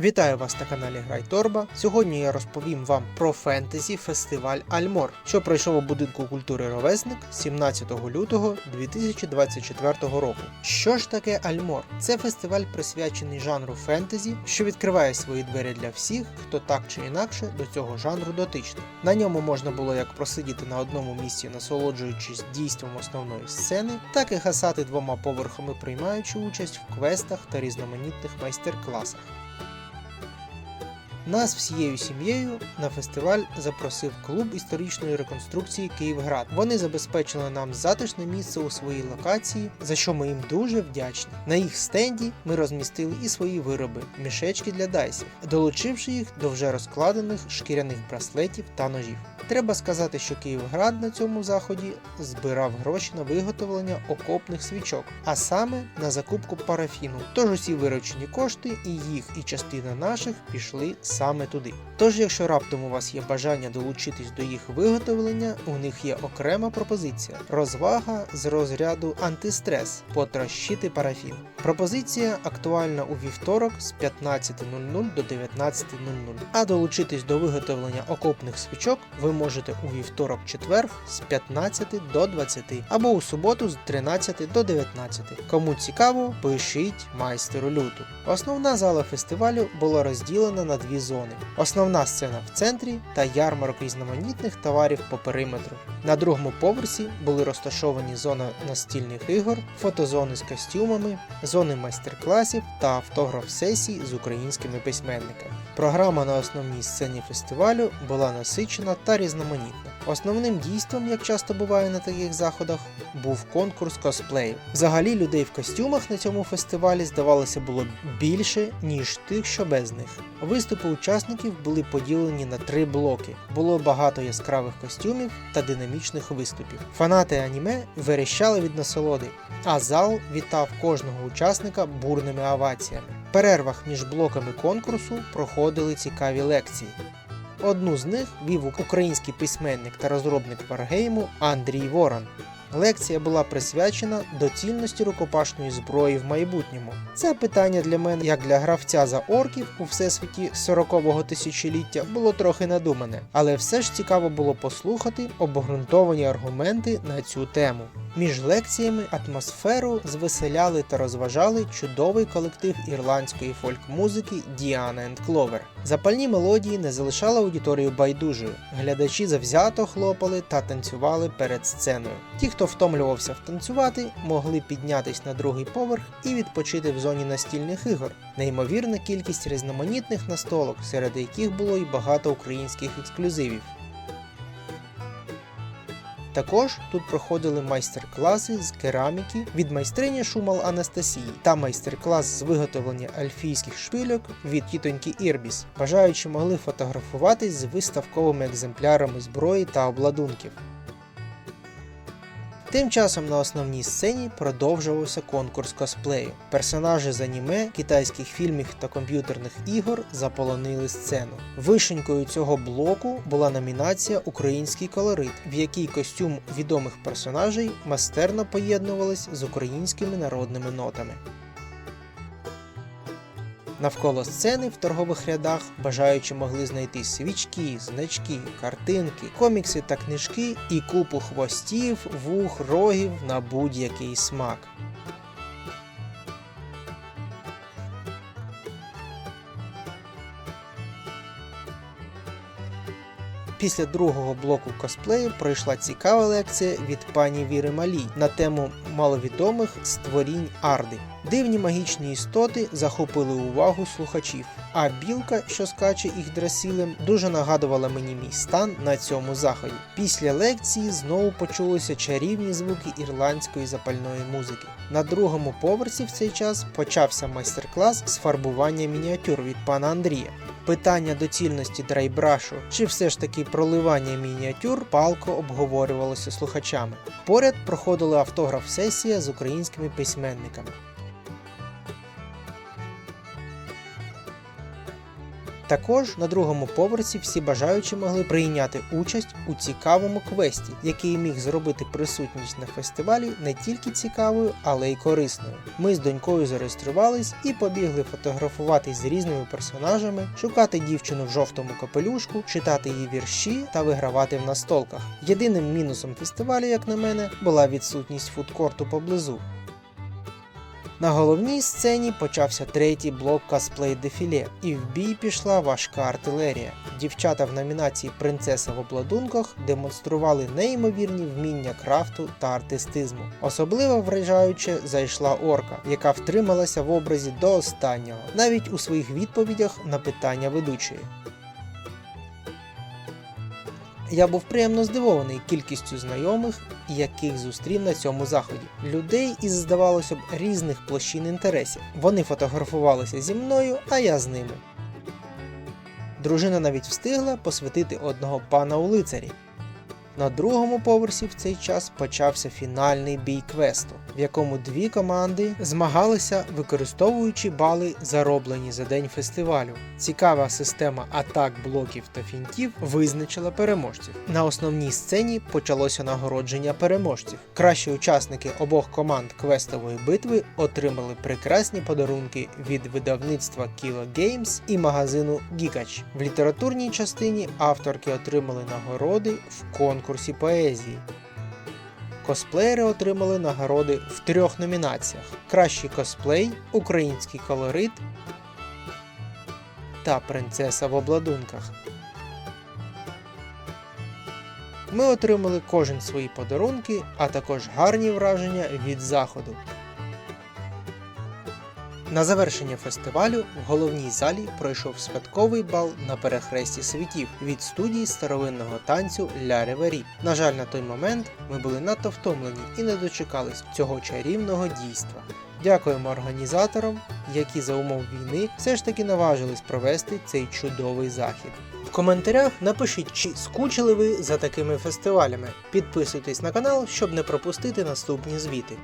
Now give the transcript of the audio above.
Вітаю вас на каналі Грай Торба. Сьогодні я розповім вам про фентезі фестиваль Альмор, що пройшов у будинку культури Ровесник 17 лютого 2024 року. Що ж таке Альмор? Це фестиваль присвячений жанру фентезі, що відкриває свої двері для всіх, хто так чи інакше до цього жанру дотичний. На ньому можна було як просидіти на одному місці, насолоджуючись дійством основної сцени, так і гасати двома поверхами, приймаючи участь в квестах та різноманітних майстер-класах. Нас всією сім'єю на фестиваль запросив клуб історичної реконструкції Київград. Вони забезпечили нам затишне місце у своїй локації, за що ми їм дуже вдячні. На їх стенді ми розмістили і свої вироби, мішечки для дайсів, долучивши їх до вже розкладених шкіряних браслетів та ножів. Треба сказати, що Київград на цьому заході збирав гроші на виготовлення окопних свічок, а саме на закупку парафіну. Тож усі виручені кошти, і їх, і частина наших пішли саме туди. Тож, якщо раптом у вас є бажання долучитись до їх виготовлення, у них є окрема пропозиція: розвага з розряду антистрес потрощити парафін. Пропозиція актуальна у вівторок з 15.00 до 19.00. А долучитись до виготовлення окопних свічок ви можете у вівторок четвер з 15 до 20 або у суботу з 13 до 19. Кому цікаво, пишіть майстеру люту. Основна зала фестивалю була розділена на дві зони: основна сцена в центрі та ярмарок різноманітних товарів по периметру. На другому поверсі були розташовані зона настільних ігор, фотозони з костюмами, зони майстер-класів та автограф-сесій з українськими письменниками. Програма на основній сцені фестивалю була насичена та різноманітна. Основним дійством, як часто буває на таких заходах, був конкурс косплеїв. Взагалі людей в костюмах на цьому фестивалі здавалося було більше, ніж тих, що без них. Виступи учасників були поділені на три блоки. Було багато яскравих костюмів та динамічних виступів. Фанати аніме верещали від насолоди, а зал вітав кожного учасника бурними оваціями. В перервах між блоками конкурсу проходили цікаві лекції. Одну з них вів український письменник та розробник варгейму Андрій Ворон. Лекція була присвячена доцільності рукопашної зброї в майбутньому. Це питання для мене, як для гравця за орків у всесвіті 40-го тисячоліття, було трохи надумане, але все ж цікаво було послухати обґрунтовані аргументи на цю тему. Між лекціями атмосферу звеселяли та розважали чудовий колектив ірландської фольк-музики Діана енд Кловер. Запальні мелодії не залишали аудиторію байдужою. Глядачі завзято хлопали та танцювали перед сценою. Ті, хто втомлювався втанцювати, могли піднятись на другий поверх і відпочити в зоні настільних ігор. Неймовірна кількість різноманітних настолок, серед яких було і багато українських ексклюзивів. Також тут проходили майстер-класи з кераміки від майстрині Шумал Анастасії та майстер-клас з виготовлення альфійських шпильок від тітоньки Ірбіс. Бажаючі могли фотографуватись з виставковими екземплярами зброї та обладунків. Тим часом на основній сцені продовжувався конкурс косплею. Персонажі з аніме, китайських фільмів та комп'ютерних ігор заполонили сцену. Вишенькою цього блоку була номінація Український колорит, в якій костюм відомих персонажей майстерно поєднувались з українськими народними нотами. Навколо сцени в торгових рядах бажаючі могли знайти свічки, значки, картинки, комікси та книжки і купу хвостів, вух, рогів на будь-який смак. Після другого блоку косплею пройшла цікава лекція від пані Віри Малій на тему маловідомих створінь Арди. Дивні магічні істоти захопили увагу слухачів, а білка, що скаче їх драсілем, дуже нагадувала мені мій стан на цьому заході. Після лекції знову почулися чарівні звуки ірландської запальної музики. На другому поверсі в цей час почався майстер-клас з фарбування мініатюр від пана Андрія. Питання доцільності драйбрашу чи все ж таки проливання мініатюр палко обговорювалося слухачами. Поряд проходила автограф-сесія з українськими письменниками. Також на другому поверсі всі бажаючі могли прийняти участь у цікавому квесті, який міг зробити присутність на фестивалі не тільки цікавою, але й корисною. Ми з донькою зареєструвались і побігли фотографуватись з різними персонажами, шукати дівчину в жовтому капелюшку, читати її вірші та вигравати в настолках. Єдиним мінусом фестивалю, як на мене, була відсутність фудкорту поблизу. На головній сцені почався третій блок косплей дефіле, і в бій пішла важка артилерія. Дівчата в номінації Принцеса в обладунках демонстрували неймовірні вміння крафту та артистизму. Особливо вражаюче зайшла орка, яка втрималася в образі до останнього, навіть у своїх відповідях на питання ведучої. Я був приємно здивований кількістю знайомих, яких зустрів на цьому заході. Людей із, здавалося б, різних площин інтересів. Вони фотографувалися зі мною, а я з ними. Дружина навіть встигла посвятити одного пана у лицарі. На другому поверсі в цей час почався фінальний бій квесту, в якому дві команди змагалися, використовуючи бали, зароблені за день фестивалю. Цікава система атак, блоків та фінтів визначила переможців. На основній сцені почалося нагородження переможців. Кращі учасники обох команд квестової битви отримали прекрасні подарунки від видавництва Kilo Games і магазину Geekach. В літературній частині авторки отримали нагороди в конкурсі поезії. Косплеєри отримали нагороди в трьох номінаціях: Кращий косплей, Український колорит та Принцеса в обладунках. Ми отримали кожен свої подарунки, а також гарні враження від заходу. На завершення фестивалю в головній залі пройшов святковий бал на перехресті світів від студії старовинного танцю Ля Ревері. На жаль, на той момент ми були надто втомлені і не дочекались цього чарівного дійства. Дякуємо організаторам, які за умов війни все ж таки наважились провести цей чудовий захід. В коментарях напишіть, чи скучили ви за такими фестивалями. Підписуйтесь на канал, щоб не пропустити наступні звіти.